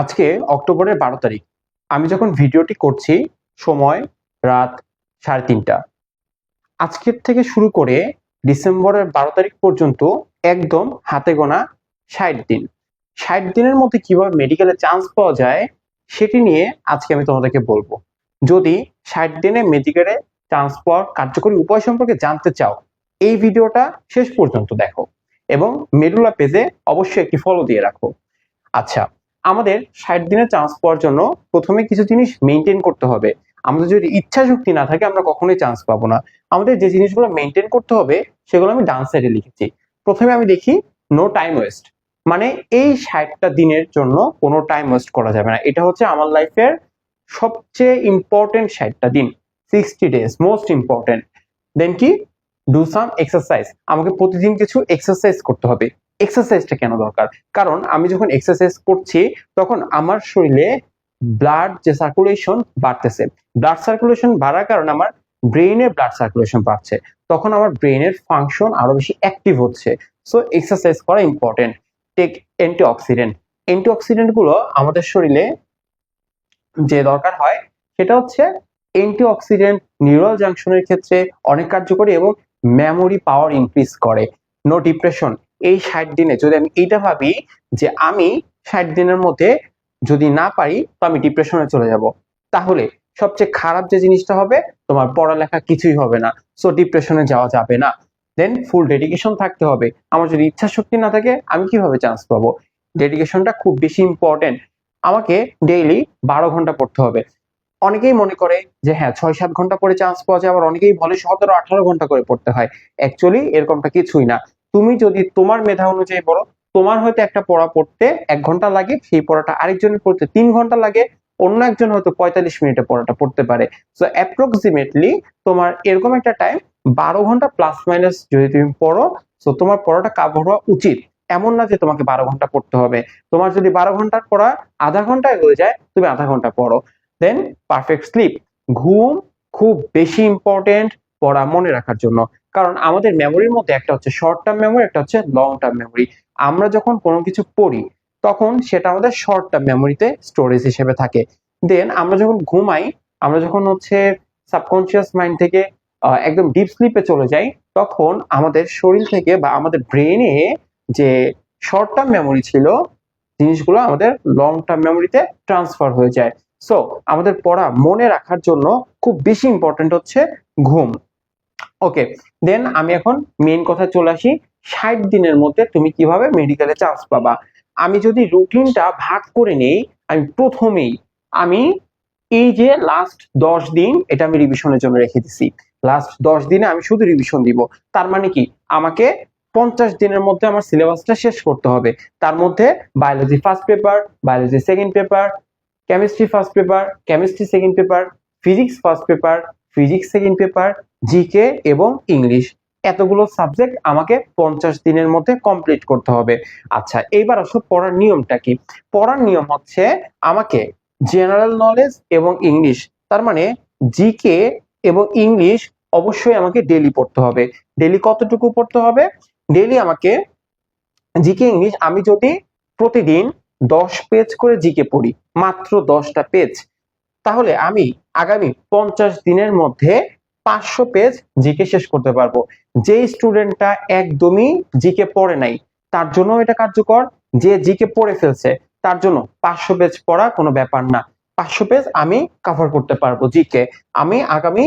আজকে অক্টোবরের বারো তারিখ। আমি যখন ভিডিওটি করছি, সময় রাত সাড়ে তিনটা। আজকের থেকে শুরু করে ডিসেম্বরের বারো তারিখ পর্যন্ত একদম হাতে গোনা ষাট দিন। ষাট দিনের মধ্যে কীভাবে মেডিকেলে চান্স পাওয়া যায়, সেটি নিয়ে আজকে আমি তোমাদেরকে বলব। যদি ষাট দিনে মেডিকেলে চান্স পাওয়ার কার্যকরী উপায় সম্পর্কে জানতে চাও, এই ভিডিওটা শেষ পর্যন্ত দেখো এবং মেডুলা পেজে অবশ্যই একটি ফলো দিয়ে রাখো। আচ্ছা আমাদের ষাট দিনের চান্স পাওয়ার জন্য প্রথমে কিছু জিনিস মেনটেন করতে হবে। আমাদের যদি ইচ্ছা শক্তি না থাকে, আমরা কখনোই চান্স পাবো না। আমাদের যে জিনিসগুলো মেনটেন করতে হবে, সেগুলো আমি ডান সাইডে লিখেছি। প্রথমে আমি দেখি নো টাইম ওয়েস্ট মানে এই ষাটটা দিনের জন্য কোনো টাইম ওয়েস্ট করা যাবে না। এটা হচ্ছে আমার লাইফের সবচেয়ে ইম্পর্টেন্ট ষাটটা দিন। Sixty days most important then কি? ডু সাম এক্সারসাইজ আমাকে প্রতিদিন কিছু এক্সারসাইজ করতে হবে। এক্সারসাইজটা কেন দরকার? কারণ আমি যখন এক্সারসাইজ করছি, তখন আমার শরীরে ব্লাড যে সার্কুলেশন বাড়তেছে। ব্লাড সার্কুলেশন বাড়ার কারণে আমার ব্রেইনের ব্লাড সার্কুলেশন বাড়ছে তখন আমার ব্রেইনের ফাংশন আরও বেশি অ্যাক্টিভ হচ্ছে। সো এক্সারসাইজ করা ইম্পর্টেন্ট টেক অ্যান্টিঅক্সিডেন্টগুলো আমাদের শরীরে যে দরকার হয়, সেটা হচ্ছে অ্যান্টিঅক্সিডেন্ট নিউরাল জাংশনের ক্ষেত্রে অনেক কার্যকরী এবং মেমোরি পাওয়ার ইনক্রিজ করে। নো ডিপ্রেশন এই ষাট দিনে যদি আমি এইটা ভাবি যে আমি ষাট দিনের মধ্যে যদি না পারি, তো আমি ডিপ্রেশনে চলে যাব। তাহলে সবচেয়ে খারাপ যে জিনিসটা হবে, তোমার পড়ালেখা কিছুই হবে না। সো ডিপ্রেশনে যাওয়া যাবে না। দেন ফুল ডেডিকেশন থাকতে হবে। আমার যদি ইচ্ছা শক্তি না থাকে, আমি কীভাবে চান্স পাবো? ডেডিকেশনটা খুব বেশি ইম্পর্টেন্ট আমাকে ডেইলি বারো ঘণ্টা পড়তে হবে। অনেকেই মনে করে যে হ্যাঁ ছয় সাত ঘণ্টা পরে চান্স পাওয়া যায়, আবার অনেকেই বলে সতেরো আঠারো ঘণ্টা করে পড়তে হয়। অ্যাকচুয়ালি এরকমটা কিছুই না। তুমি যদি তোমার মেধা অনুযায়ী পড়ো, তোমার হয়তো একটা পড়া পড়তে এক ঘণ্টা লাগে, সেই পড়াটা আরেকজনের পড়তে তিন ঘণ্টা লাগে, অন্য একজন হয়তো পঁয়তাল্লিশ মিনিটে পড়াটা পড়তে পারে। সো অ্যাপ্রক্সিমেটলি তোমার এরকম একটা টাইম বারো ঘণ্টা প্লাস মাইনাস যদি তুমি পড়ো সো তোমার পড়াটা কাভার হওয়া উচিত। এমন না যে তোমাকে বারো ঘণ্টা পড়তে হবে। তোমার যদি বারো ঘণ্টার পড়া আধা ঘন্টায় হয়ে যায়, তুমি আধা ঘণ্টা পড়ো। দেন পারফেক্ট স্লিপ ঘুম খুব বেশি ইম্পর্টেন্ট পড়া মনে রাখার জন্য। কারণ আমাদের মেমোরির মধ্যে একটা হচ্ছে শর্ট টার্ম মেমোরি একটা হচ্ছে লং টার্ম মেমোরি আমরা যখন কোনো কিছু পড়ি, তখন সেটা আমাদের শর্ট টার্ম মেমোরিতে স্টোরেজ হিসেবে থাকে। দেন আমরা যখন ঘুমাই, আমরা যখন হচ্ছে সাবকনসিয়াস মাইন্ড থেকে একদম ডিপ স্লিপে চলে যাই, তখন আমাদের শরীর থেকে বা আমাদের ব্রেনে যে শর্ট টার্ম মেমোরি ছিল, জিনিসগুলো আমাদের লং টার্ম মেমোরিতে ট্রান্সফার হয়ে যায়। সো আমাদের পড়া মনে রাখার জন্য খুব বেশি ইম্পর্টেন্ট হচ্ছে ঘুম। ওকে দেন আমি এখন মেইন কথা চলে আসি। ষাট দিনের মধ্যে তুমি কীভাবে মেডিকেলে চান্স পাবা? আমি যদি রুটিনটা ভাগ করে নেই, আমি প্রথমেই, আমি এই যে লাস্ট দশ দিন, এটা আমি রিভিশনের জন্য রেখে দিছি। লাস্ট দশ দিনে আমি শুধু রিভিশন দিব। তার মানে কি? আমাকে পঞ্চাশ দিনের মধ্যে আমার সিলেবাসটা শেষ করতে হবে। তার মধ্যে biology first paper biology second paper chemistry first paper chemistry second paper physics first paper physics second paper GK এবং ইংলিশ এতগুলো সাবজেক্ট আমাকে পঞ্চাশ দিনের মধ্যে কমপ্লিট করতে হবে। আচ্ছা এইবার আসো পড়ার নিয়মটা কি? পড়ার নিয়ম হচ্ছে আমাকে জেনারেল নলেজ এবং ইংলিশ তার মানে জিকে এবং ইংলিশ অবশ্যই আমাকে ডেলি পড়তে হবে। ডেলি কতটুকু পড়তে হবে? ডেলি আমাকে জিকে ইংলিশ আমি যদি প্রতিদিন দশ পেজ করে জিকে পড়ি, মাত্র দশটা পেজ তাহলে আমি আগামী পঞ্চাশ দিনের মধ্যে পাঁচশো পেজ জিকে শেষ করতে পারব। যে স্টুডেন্টটা একদমই জিকে পড়ে নাই, তার জন্য এটা কার্যকর। যে জিকে পড়ে ফেলছে, তার জন্য পাঁচশো পেজ পড়া কোনো ব্যাপার না। পাঁচশো পেজ আমি কাভার করতে পারব জিকে। আমি আগামী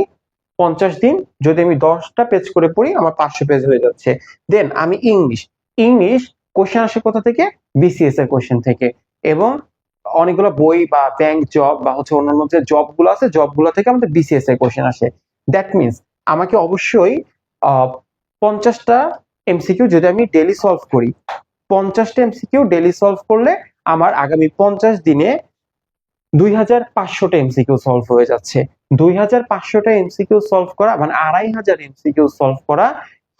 পঞ্চাশ দিন যদি আমি দশটা পেজ করে পড়ি, আমার পাঁচশো পেজ হয়ে যাচ্ছে। দেন আমি ইংলিশ। ইংলিশ কোশ্চেন আসে কোথা থেকে? বিসিএস এর কোশ্চেন থেকে। এবং অনেকগুলো বই বা ব্যাংক জব বা হচ্ছে অন্যান্য যে জবগুলো আছে জবগুলো থেকে আমাদের বিসিএস এর কোশ্চেন আসে। দ্যাট মিনস আমাকে অবশ্যই পঞ্চাশটা এমসিকিউ যদি আমি ডেলি সলভ করি, পঞ্চাশটা এমসিকিউ ডেলি সলভ করলে আমার আগামী পঞ্চাশ দিনে দুই হাজার পাঁচশোটা এমসিকিউ সলভ হয়ে যাচ্ছে। দুই হাজার পাঁচশোটা এমসিকিউ সলভ করা মানে আড়াই হাজার এমসিকিউ সলভ করা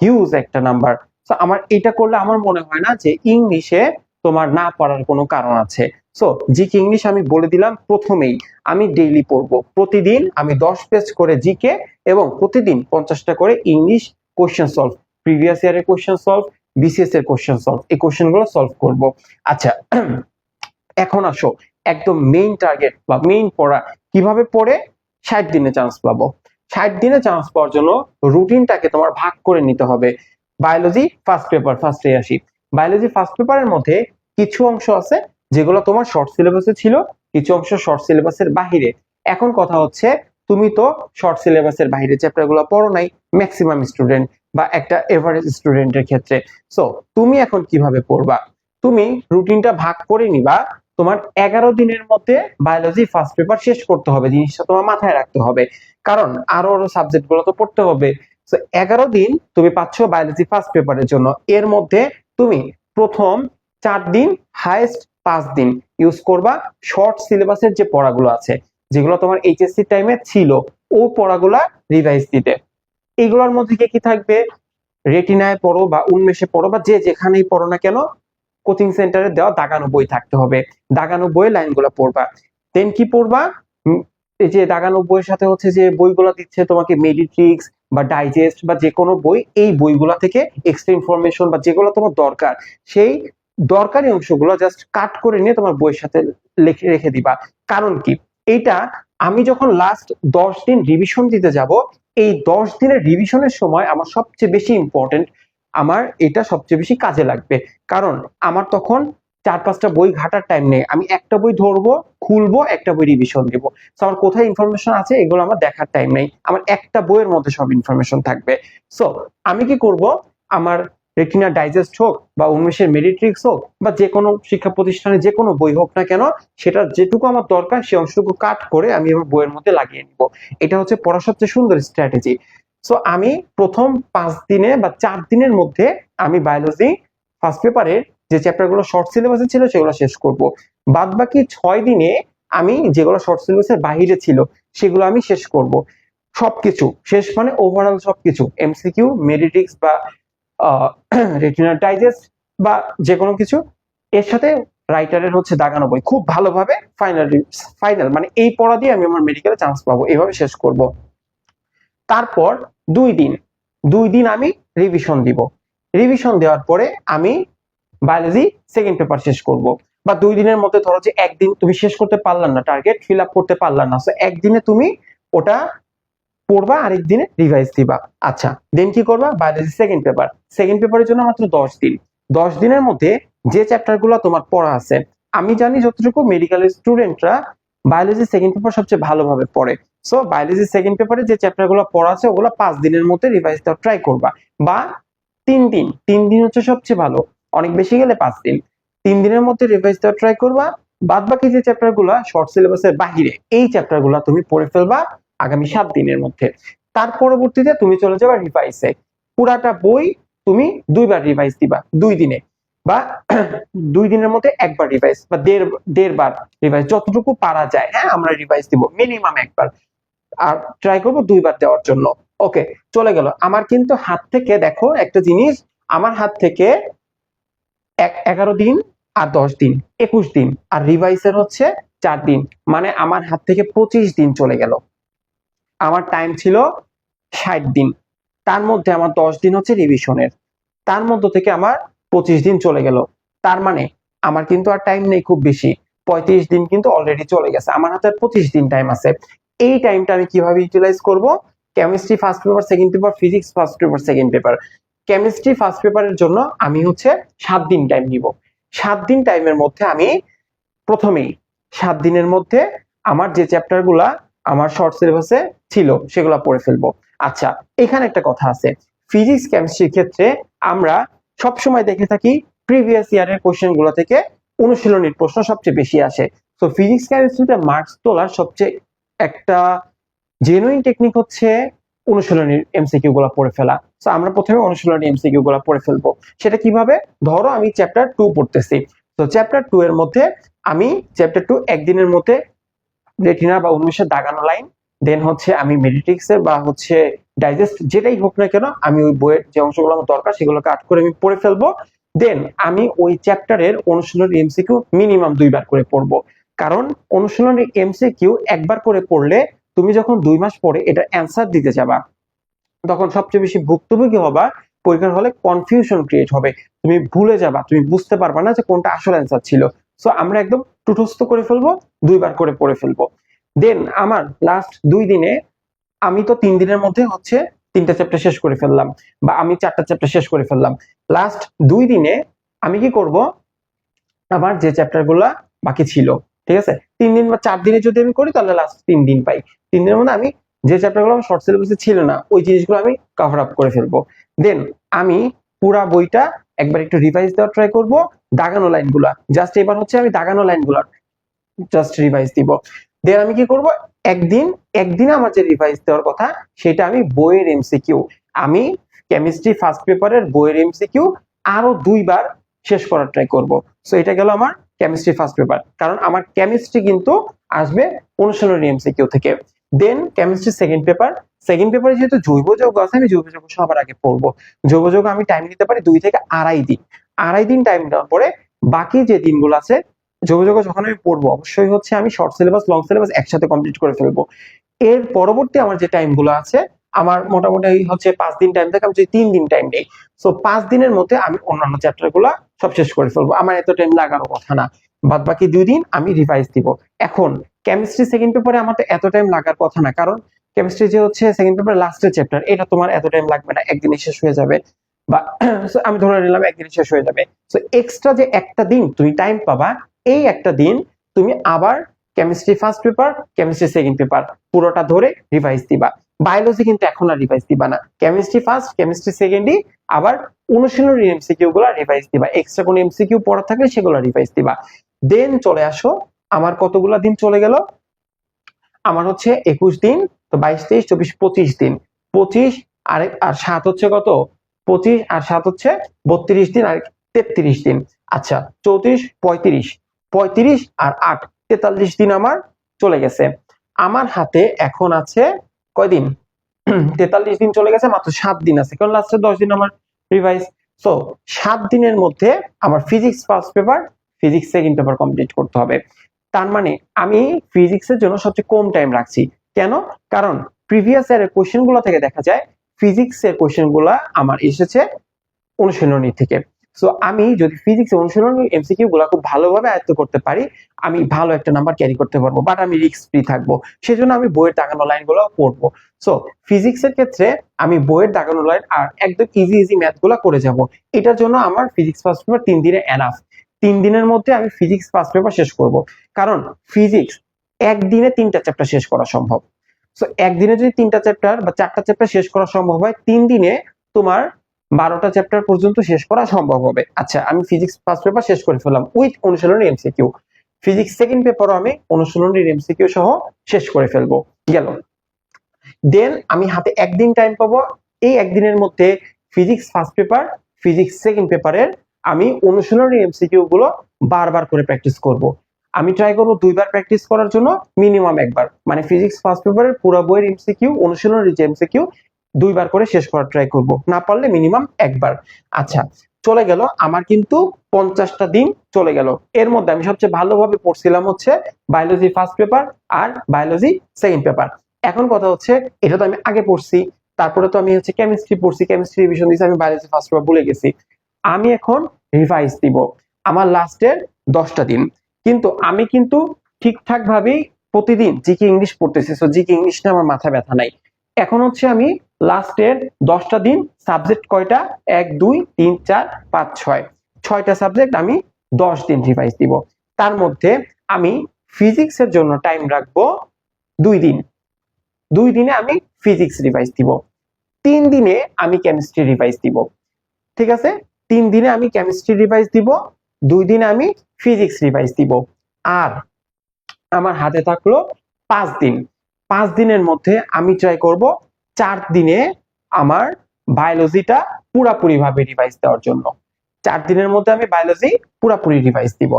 হিউজ একটা নাম্বার তো আমার এটা করলে আমার মনে হয় না যে ইংলিশে তোমার না পড়ার কোনো কারণ আছে। সো জিকে ইংলিশ আমি বলে দিলাম প্রথমেই আমি ডেইলি পড়ব। প্রতিদিন আমি দশ পেজ করে জিকে এবং প্রতিদিন পঞ্চাশটা করে ইংলিশ কোশ্চেন সলভ প্রিভিয়াস ইয়ারের কোশ্চেন সলভ বিসিএস এর কোশ্চেন সলভ এই কোশ্চেনগুলো সলভ করব। আচ্ছা এখন আসো, একদম মেইন টার্গেট বা মেইন পড়া। কীভাবে পড়ে? ষাট দিনে চান্স পাবো। ষাট দিনে চান্স পাওয়ার জন্য রুটিনটাকে তোমার ভাগ করে নিতে হবে। বায়োলজি ফার্স্ট পেপার ফার্স্টে আসি। বায়োলজি ফার্স্ট পেপারের মধ্যে কিছু অংশ আছে যেগুলো তোমার শর্ট সিলেবাসে ছিল, কিছু অংশ শর্ট সিলেবাসের বাহিরে। এখন কথা হচ্ছে, তুমি তো শর্ট সিলেবাসের বাইরে চ্যাপ্টারগুলো পড়ো নাই ম্যাক্সিমাম স্টুডেন্ট বা একটা এভারেজ স্টুডেন্টের ক্ষেত্রে। সো তুমি এখন কীভাবে পড়বা? তুমি রুটিনটা ভাগ করে নিবা, তোমার এগারো দিনের মধ্যে বায়োলজি ফার্স্ট পেপার শেষ করতে হবে, জিনিসটা তোমার মাথায় রাখতে হবে। কারণ আরও আরও সাবজেক্টগুলো তো পড়তে হবে। তো এগারো দিন তুমি পাচ্ছ বায়োলজি ফার্স্ট পেপারের জন্য। এর মধ্যে তুমি প্রথম চার দিন হাইয়েস্ট পাঁচ দিন ইউজ করবা। শর্ট সিলেবাসের যে পড়াগুলো আছে, যেগুলো তোমার এইচএসসি টাইমে ছিল, ও পড়াগুলা রিভাইজ দিতে এইগুলোর মধ্যে কি কি থাকবে? রেটিনায় পড়ো বা উন্মেষে পড়ো বা যে যেখানেই পড়ো না কেন কোচিং সেন্টারে দেওয়া দাগানো বই থাকতে হবে। দাগানো বইয়ের লাইনগুলো পড়বা। দেন কি পড়বা? এই যে দাগানো বইয়ের সাথে হচ্ছে যে বইগুলো দিচ্ছে তোমাকে মেডিট্রিক্স বা ডাইজেস্ট বা যে কোনো বই, এই বইগুলো থেকে এক্সট্রা ইনফরমেশন বা যেগুলো তোমার দরকার, সেই দরকারি অংশগুলো জাস্ট কাট করে নিয়ে তোমার বইয়ের সাথে লিখে, রেখে দিবা। কারণ কি? এটা আমি যখন লাস্ট দশ দিন রিভিশন দিতে যাব, এই দশ দিনের রিভিশনের সময় আমার সবচেয়ে বেশি ইম্পর্টেন্ট আমার এটা সবচেয়ে বেশি কাজে লাগবে। কারণ আমার তখন চার পাঁচটা বই ঘাটার টাইম নেই। আমি একটা বই ধরবো, খুলবো, একটা বই রিভিশন দিব। সো আমার কোথায় ইনফরমেশন আছে এগুলো আমার দেখার টাইম নেই। আমার একটা বইয়ের মধ্যে সব ইনফরমেশন থাকবে। সো আমি কি করব? আমার রেটিনা ডাইজেস্ট হোক বা উমেশের মেডিট্রিক্স হোক বা যে কোনো শিক্ষা প্রতিষ্ঠানে যে কোনো বই হোক না কেন সেটা যেটুকু আমার দরকার সেই অংশটুকু কাট করে আমি আমার বইয়ের মধ্যে লাগিয়ে নিব। এটা হচ্ছে পড়ার সবচেয়ে সুন্দর স্ট্র্যাটেজি সো আমি প্রথম পাঁচ দিনে বা চার দিনের মধ্যে আমি বায়োলজি ফার্স্ট পেপারের যে চ্যাপ্টারগুলো শর্ট সিলেবাসে ছিল সেগুলো শেষ করব। বাদ বাকি ছয় দিনে আমি যেগুলো শর্ট সিলেবাসের বাহিরে ছিল সেগুলো আমি শেষ করব। সবকিছু, শেষ মানে ওভারঅল সবকিছু এমসিকিউ মেডিটিক্স বা রেটিনার বা যে কোনো কিছু, এর সাথে রাইটারের হচ্ছে দাগানো বই। খুব ভালোভাবে ফাইনাল ফাইনাল মানে এই পড়া দিয়ে আমি আমার মেডিকেলে চান্স পাবো। এভাবে শেষ করব। তারপর দুই দিন দুই দিন আমি রিভিশন দিব। রিভিশন দেওয়ার পরে আমি বায়োলজি সেকেন্ড পেপার শেষ করব। বা দুই দিনের মধ্যে ধরো যে একদিন তুমি শেষ করতে পারলাম না টার্গেট ফিল আপ করতে পারলাম না একদিনে তুমি ওটা পড়বা আরেক দিনে রিভাইজ দিবা। আচ্ছা দেন কি করবা? বায়োলজি সেকেন্ড পেপার সেকেন্ড পেপারের জন্য মাত্র দশ দিন। দশ দিনের মধ্যে যে চ্যাপ্টারগুলো তোমার পড়া আছে, আমি জানি যতটুকু মেডিকেলের স্টুডেন্টরা বায়োলজি সেকেন্ড পেপার সবচেয়ে ভালোভাবে পড়ে। সো বায়োলজি সেকেন্ড পেপারে যে চ্যাপ্টারগুলো পড়া আছে, ওগুলো পাঁচ দিনের মধ্যে রিভাইজ দেওয়ার ট্রাই করবা। বা তিন দিন। তিন দিন হচ্ছে সবচেয়ে ভালো। অনেক বেশি গেলে পাঁচ দিন। তিন দিনের মধ্যে রিভাইজ দেওয়ার ট্রাই করবা। বাদ বাকি যে চ্যাপ্টারগুলা শর্ট সিলেবাসের বাহিরে, এই চ্যাপ্টারগুলা তুমি পড়ে ফেলবা। আগামী সাত দিনের মধ্যে। তার পরবর্তীতে তুমি চলে যাবা রিভাইসে পুরাটা বই তুমি দুইবার রিভাইজ দিবা, দুই দিনে। বা দুই দিনের মধ্যে একবার রিভাইজ বা দেড় দেড় বার রিভাইজ যতটুকু পারা যায়। হ্যাঁ আমরা রিভাইজ দিব মিনিমাম একবার। আর ট্রাই করব দুইবার দেওয়ার জন্য। ওকে চলে গেল। আমার কিন্তু হাত থেকে দেখো একটা জিনিস, আমার হাত থেকে এগারো দিন আর দশ দিন, একুশ দিন। আর রিভাইসের হচ্ছে চার দিন। মানে আমার হাত থেকে পঁচিশ দিন চলে গেল। আমার টাইম ছিল ষাট দিন। তার মধ্যে আমার দশ দিন হচ্ছে রিভিশনের তার মধ্য থেকে আমার পঁচিশ দিন চলে গেল। তার মানে আমার কিন্তু আর টাইম নেই খুব বেশি। পঁয়ত্রিশ দিন কিন্তু অলরেডি চলে গেছে। আমার হাতে পঁচিশ দিন টাইম আছে। এই টাইমটা আমি কীভাবে ইউটিলাইজ করব? Chemistry first paper second paper physics first paper second paper chemistry first পেপারের জন্য আমি হচ্ছে সাত দিন টাইম নিব। সাত দিন টাইমের মধ্যে আমি প্রথমেই, সাত দিনের মধ্যে আমার যে চ্যাপ্টারগুলা আমার শর্ট সিলেবাসে ছিল, সেগুলো পড়ে ফেলব। আচ্ছা এখানে একটা কথা আছে। ফিজিক্স কেমিস্ট্রির ক্ষেত্রে আমরা সব সময় দেখে থাকি প্রিভিয়াস ইয়ারের কোশ্চেনগুলো থেকে অনুশীলনীর প্রশ্ন সবচেয়ে বেশি আসে। তো ফিজিক্স কেমিস্ট্রিতে মার্কস তোলার সবচেয়ে একটা জেনুইন টেকনিক হচ্ছে অনুশীলনীর এমসিকিউ গুলা পড়ে ফেলা। তো আমরা প্রথমে অনুশীলনী এমসিকিউ গুলা পড়ে ফেলব। সেটা কীভাবে? ধরো আমি চ্যাপ্টার টু পড়তেছি। তো চ্যাপ্টার টু এর মধ্যে আমি চ্যাপ্টার টু একদিনের মধ্যে রেটিনা বা উন্মেষের দাগানো লাইন দেন হচ্ছে আমি মেডিটিক্সের বা হচ্ছে ডাইজেস্ট যেটাই হোক না কেন আমি ওই বইয়ের যে অংশগুলো আমার দরকার সেগুলো কাট করে আমি পড়ে ফেলব। দেন আমি ওই চ্যাপ্টারের অনুশীলনী এমসিকিউ মিনিমাম দুইবার করে পড়ব। কারণ অনুশীলনী এমসিকিউ একবার করে পড়লে তুমি যখন দুই মাস পরে এটা অ্যান্সার দিতে যাবা। তখন সবচেয়ে বেশি ভুক্তভোগী হবা, পরীক্ষার হলে কনফিউশন ক্রিয়েট হবে। তুমি ভুলে যাবা, তুমি বুঝতে পারবা না যে কোনটা আসল অ্যান্সার ছিল। সো আমরা একদম টুটস্থ করে ফেলব, দুইবার করে পড়ে ফেলব। দেন আমার লাস্ট দুই দিনে আমি তো তিন দিনের মধ্যে হচ্ছে তিনটা চ্যাপ্টার শেষ করে ফেললাম, বা আমি চারটা চ্যাপ্টার শেষ করে ফেললাম। লাস্ট দুই দিনে আমি কি করব? আমার যে চ্যাপ্টারগুলা বাকি ছিল, ঠিক আছে? তিন দিন বা চার দিনে যদি আমি করি, তাহলে লাস্ট তিন দিন পাই। তিন দিনের মধ্যে আমি যে চ্যাপ্টারগুলো শর্ট সিলেবাসে ছিল না, ওই জিনিসগুলো আমি কভার আপ করে ফেলব। দেন আমি পুরা বইটা একবার একটু রিভাইজ দেওয়ার ট্রাই করব দাগানো লাইনগুলা। জাস্ট এবার হচ্ছে আমি দাগানো লাইনগুলা জাস্ট রিভাইজ দিব। দেন আমি কি করব? একদিন একদিন আমার যে রিভাইজ দেওয়ার কথা, সেটা আমি বইয়ের এমসিকিউ আমি কেমিস্ট্রি ফার্স্ট পেপারের বইয়ের এমসিকিউ আরও দুইবার শেষ করার ট্রাই করব। সো এটা গেল আমার কেমিস্ট্রি ফার্স্ট পেপার কারণ আমার কেমিস্ট্রি কিন্তু আসবে অনুশীলনী এমসিকিউ থেকে। Then chemistry second paper second পেপারে যেহেতু জৈব যৌগ আছে, আমি জৈব যৌগ সবার আগে পড়ব। জৈব যৌগ আমি টাইম নিতে পারি দুই থেকে আড়াই দিন। আড়াই দিন টাইম দেওয়ার পরে বাকি যে দিনগুলো আছে, যোগাযোগ যখন আমি পড়ব, অবশ্যই হচ্ছে আমি শর্ট সিলেবাস লং সিলেবাস একসাথে কমপ্লিট করে ফেলব। এর পরবর্তী আমার যে টাইমগুলো আছে, আমার মোটামুটি হচ্ছে পাঁচ দিন টাইম থাকে আমি যদি তিন দিন টাইম নেই সো পাঁচ দিনের মধ্যে আমি অন্যান্য চ্যাপ্টারগুলা সব শেষ করে ফেলব। আমার এত টাইম লাগানোর কথা না। বাদ বাকি দুই দিন আমি রিভাইজ দিব। এখন কেমিস্ট্রি সেকেন্ড পেপারে আমার তো এত টাইম লাগার কথা না। কারণ কেমিস্ট্রি যে হচ্ছে সেকেন্ড পেপার লাস্টের চ্যাপ্টার এটা তোমার এত টাইম লাগবে না। একদিনে শেষ হয়ে যাবে। বা আমি ধরে নিলাম একদিন শেষ হয়ে যাবে। এক্সট্রা যে একটা দিন তুমি টাইম পাবা, এই একটা দিন তুমি আবার chemistry first paper chemistry second paper পুরোটা ধরে রিভাইজ দিবা। বায়োলজি কিন্তু এখন আর রিভাইজ দিবা না। কেমিস্ট্রি ফার্স্ট কেমিস্ট্রি সেকেন্ডই আবার অনুশীলনী এমসিকিউ গুলা রিভাইজ দিবা। এক্সট্রা কোনো এমসিকিউ পড়া থাকলে সেগুলো রিভাইজ দিবা। দেন চলে আসো, আমার কতগুলা দিন চলে গেল? আমার হচ্ছে একুশ দিন, তো বাইশ, তেইশ, চব্বিশ, পঁচিশ দিন। পঁচিশ আর সাত হচ্ছে কত? পঁচিশ আর সাত হচ্ছে বত্রিশ দিন আর তেত্রিশ দিন। আচ্ছা চৌত্রিশ, পঁয়ত্রিশ। পঁয়ত্রিশ আর আট, তেতাল্লিশ দিন আমার চলে গেছে। আমার হাতে এখন আছে কয়দিন? তেতাল্লিশ দিন চলে গেছে, মাত্র সাত দিন আছে। কারণ লাস্টে দশ দিন আমার রিভাইজ সো সাত দিনের মধ্যে আমার physics first paper physics second paper complete করতে হবে। তার মানে আমি ফিজিক্সের জন্য সবচেয়ে কম টাইম রাখছি। কেন? কারণ প্রিভিয়াস ইয়ারের কোশ্চেনগুলো থেকে দেখা যায় ফিজিক্স এর কোশ্চেনগুলা আমার এসেছে অনুশীলনী থেকে। সো আমি যদি ফিজিক্স অনুশীলনী এমসিকিউ গুলা খুব ভালোভাবে আয়ত্ত করতে পারি, আমি ভালো একটা নাম্বার ক্যারি করতে পারব বাট আমি রিস্ক ফ্রি থাকব। সেজন্য আমি বইয়ের দাগানো লাইনগুলো পড়ব। সো ফিজিক্স এর ক্ষেত্রে আমি বইয়ের দাগানো লাইন আর একদম ইজি ইজি ম্যাথগুলা করে যাব। এটার জন্য আমার ফিজিক্স ফার্স্ট পেপার তিন দিনে এনাফ তিন দিনের মধ্যে আমি ফিজিক্স ফার্স্ট পেপার শেষ করব। কারণ ফিজিক্স একদিনে তিনটা চ্যাপ্টার শেষ করা সম্ভব। সো একদিনে যদি তিনটা চ্যাপ্টার বা চারটা চ্যাপ্টার শেষ করা সম্ভব হয়, তিন দিনে তোমার বারোটা চ্যাপ্টার পর্যন্ত শেষ করা সম্ভব হবে। আচ্ছা আমি ফিজিক্স ফার্স্ট পেপার শেষ করে ফেললাম উইথ অনুশীলনী এমসিকিউ ফিজিক্স সেকেন্ড পেপারও আমি অনুশীলনীর এমসিকিউ সহ শেষ করে ফেলব। গেল। দেন আমি হাতে একদিন টাইম পাবো। এই একদিনের মধ্যে physics first paper physics second পেপারের আমি অনুশীলনী এমসিকিউ গুলো বারবার করে প্র্যাকটিস করব। আমি ট্রাই করব দুইবার প্র্যাকটিস করার জন্য মিনিমাম একবার। মানে ফিজিক্স ফার্স্ট পেপারের পুরো বইয়ের এমসিকিউ অনুশীলনের যে এমসিকিউ দুইবার করে শেষ করার ট্রাই করব। না পারলে মিনিমাম একবার। আচ্ছা চলে গেল। আমার কিন্তু পঞ্চাশটা দিন চলে গেল। এর মধ্যে আমি সবচেয়ে ভালোভাবে পড়ছিলাম হচ্ছে বায়োলজি ফার্স্ট পেপার আর বায়োলজি সেকেন্ড পেপার এখন কথা হচ্ছে, এটা তো আমি আগে পড়ছি। তারপরে তো আমি হচ্ছে কেমিস্ট্রি পড়ছি। কেমিস্ট্রি রিভিশন দিয়েছি, আমি বায়োলজি ফার্স্ট পেপার ভুলে গেছি। আমি এখন রিভাইজ দিব। আমার লাস্টের দশটা দিন। কিন্তু আমি কিন্তু ঠিকঠাক ভাবেই প্রতিদিন জিকে ইংলিশ পড়তেছি সো জিকে ইংলিশ নিয়ে আমার মাথা ব্যথা নাই। এখন হচ্ছে আমি লাস্টের দশটা দিন সাবজেক্ট কয়টা? এক, দুই, তিন, চার, পাঁচ, ছয়। ছয়টা সাবজেক্ট আমি দশ দিন রিভাইজ দিব। তার মধ্যে আমি ফিজিক্সের জন্য টাইম রাখব দুই দিন। দুই দিনে আমি ফিজিক্স রিভাইজ দিব। তিন দিনে আমি কেমিস্ট্রি রিভাইজ দিব। ঠিক আছে? তিন দিনে আমি কেমিস্ট্রি রিভাইজ দিব। দুই দিনে আমি ফিজিক্স রিভাইজ দিব। আর আমার হাতে থাকল পাঁচ দিন। পাঁচ দিনের মধ্যে আমি ট্রাই করব চার দিনে আমার বায়োলজিটা পুরাপুরি ভাবে রিভাইজ দেওয়ার জন্য। চার দিনের মধ্যে আমি বায়োলজি পুরাপুরি রিভাইজ দিব।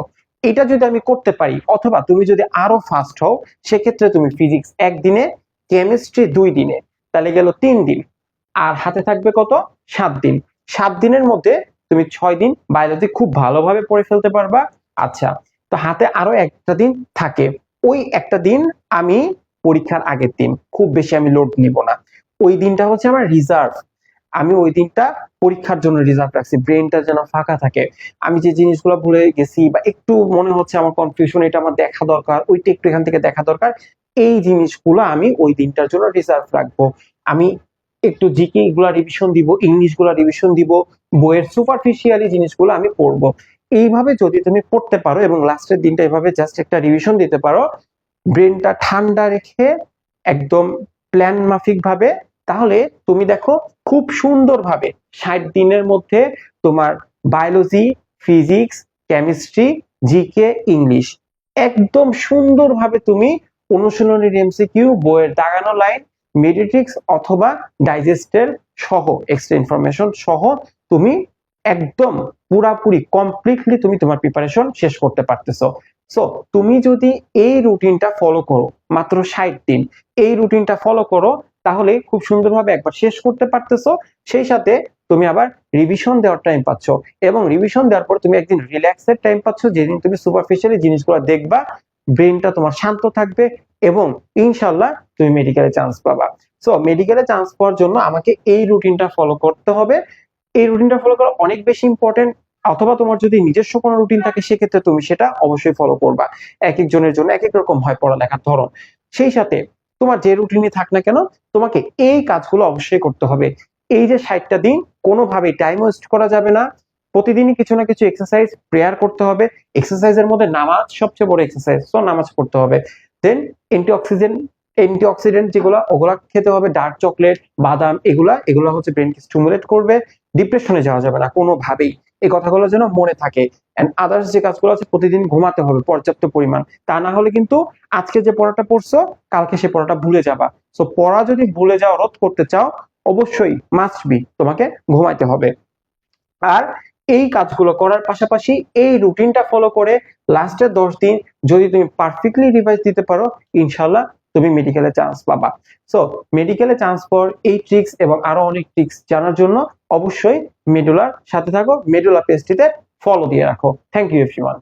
এটা যদি আমি করতে পারি, অথবা তুমি যদি আরও ফাস্ট হও, সেক্ষেত্রে তুমি ফিজিক্স একদিনে কেমিস্ট্রি দুই দিনে, তাহলে গেল তিন দিন। আর হাতে থাকবে কত? সাত দিন। সাত দিনের মধ্যে তুমি ছয় দিন বায়োলজি খুব ভালোভাবে পড়ে ফেলতে পারবা। আচ্ছা তো হাতে আরও একটা দিন থাকে। ওই একটা দিন আমি পরীক্ষার আগের দিন, খুব বেশি আমি লোড নিব না। ওই দিনটা হচ্ছে আমার রিজার্ভ আমি ওই দিনটা পরীক্ষার জন্য রিজার্ভ রাখছি ব্রেনটা যেন ফাঁকা থাকে। আমি যে জিনিসগুলো ভুলে গেছি বা একটু মনে হচ্ছে আমার কনফিউশন এটা আমার দেখা দরকার, ওইটা একটু এখান থেকে দেখা দরকার, এই জিনিসগুলো আমি ওই দিনটার জন্য রিজার্ভ রাখব। আমি একটু জিকে গুলা রিভিশন দিব ইংলিশগুলা রিভিশন দিব, বইয়ের সুপারফিশিয়ালি জিনিসগুলো আমি পড়ব। এইভাবে যদি তুমি পড়তে পারো এবং লাস্টের দিনটা এভাবে জাস্ট একটা রিভিশন দিতে পারো ব্রেনটা ঠান্ডা রেখে একদম প্ল্যান মাফিক ভাবে, তাহলে তুমি দেখো খুব সুন্দরভাবে ষাট দিনের মধ্যে তোমার biology physics chemistry GK English একদম সুন্দরভাবে তুমি অনুশীলনের এমসিকিউ বইয়ের দাগানো লাইন মেডিট্রিক্স অথবা ডাইজেস্টের সহ এক্সট্রা ইনফরমেশন সহ তুমি একদম পুরাপুরি কমপ্লিটলি তুমি তোমার প্রিপারেশন শেষ করতে পারতেছো। সো তুমি যদি এই রুটিনটা ফলো করো, মাত্র ষাট দিন, এই রুটিনটা ফলো করো, তাহলে খুব সুন্দরভাবে একবার শেষ করতে পারতেছো। সেই সাথে তুমি আবার রিভিশন দেওয়ার টাইম পাচ্ছ এবং রিভিশন দেওয়ার পর তুমি একদিন রিল্যাক্সের টাইম পাচ্ছ। যেদিন তুমি সুপারফিশিয়ালি জিনিসগুলো দেখবা ব্রেনটা তোমার শান্ত থাকবে এবং ইনশাল্লাহ তুমি মেডিকেলে চান্স পাবা। সো মেডিকেলে চান্স পাওয়ার জন্য আমাকে এই রুটিনটা ফলো করতে হবে। এই রুটিনটা ফলো করা অনেক বেশি ইম্পর্টেন্ট অথবা তোমার যদি নিজস্ব কোনো রুটিন থাকে, সেক্ষেত্রে তুমি সেটা অবশ্যই ফলো করবা। এক একজনের জন্য এক এক রকম হয় পড়ালেখার ধরন। সেই সাথে তোমার যে রুটিনে থাক না কেন, তোমাকে এই কাজগুলো অবশ্যই করতে হবে। এই যে ষাটটা দিন, কোনোভাবেই টাইম ওয়েস্ট করা যাবে না। প্রতিদিনই কিছু না কিছু এক্সারসাইজ প্রেয়ার করতে হবে। এক্সারসাইজের মধ্যে নামাজ সবচেয়ে বড় এক্সারসাইজ তো নামাজ পড়তে হবে। দেন অ্যান্টিঅক্সিডেন্ট অ্যান্টিঅক্সিডেন্ট যেগুলো, ওগুলা খেতে হবে। ডার্ক চকলেট বাদাম, এগুলা, এগুলো হচ্ছে ব্রেনকে স্টিমুলেট করবে। ডিপ্রেশনে যাওয়া যাবে না, কোনোভাবেই। এই কথাগুলো যেন মনে থাকে। এন্ড আদার্স যে কাজগুলো আছে, প্রতিদিন ঘুমাতে হবে, পর্যাপ্ত পরিমাণ। তা না হলে কিন্তু আজকে যে পড়াটা পড়ছো, কালকে সে পড়াটা ভুলে যাবা। সো পড়া যদি ভুলে যাওয়া রোধ করতে চাও, অবশ্যই মাস্ট বি তোমাকে ঘুমাইতে হবে। আর এই কাজগুলো করার পাশাপাশি এই রুটিনটা ফলো করে লাস্টের দশ দিন যদি তুমি পারফেক্টলি রিভাইজ দিতে পারো ইনশাল্লাহ তুমি মেডিকেলে চান্স পাবা। সো মেডিকেলে চান্স পাওয়ার এই ট্রিক্স এবং আরও অনেক ট্রিক্স জানার জন্য অবশ্যই মেডুলার সাথে থাকো মেডুলা পেজটিতে ফলো দিয়ে রাখো। Thank you everyone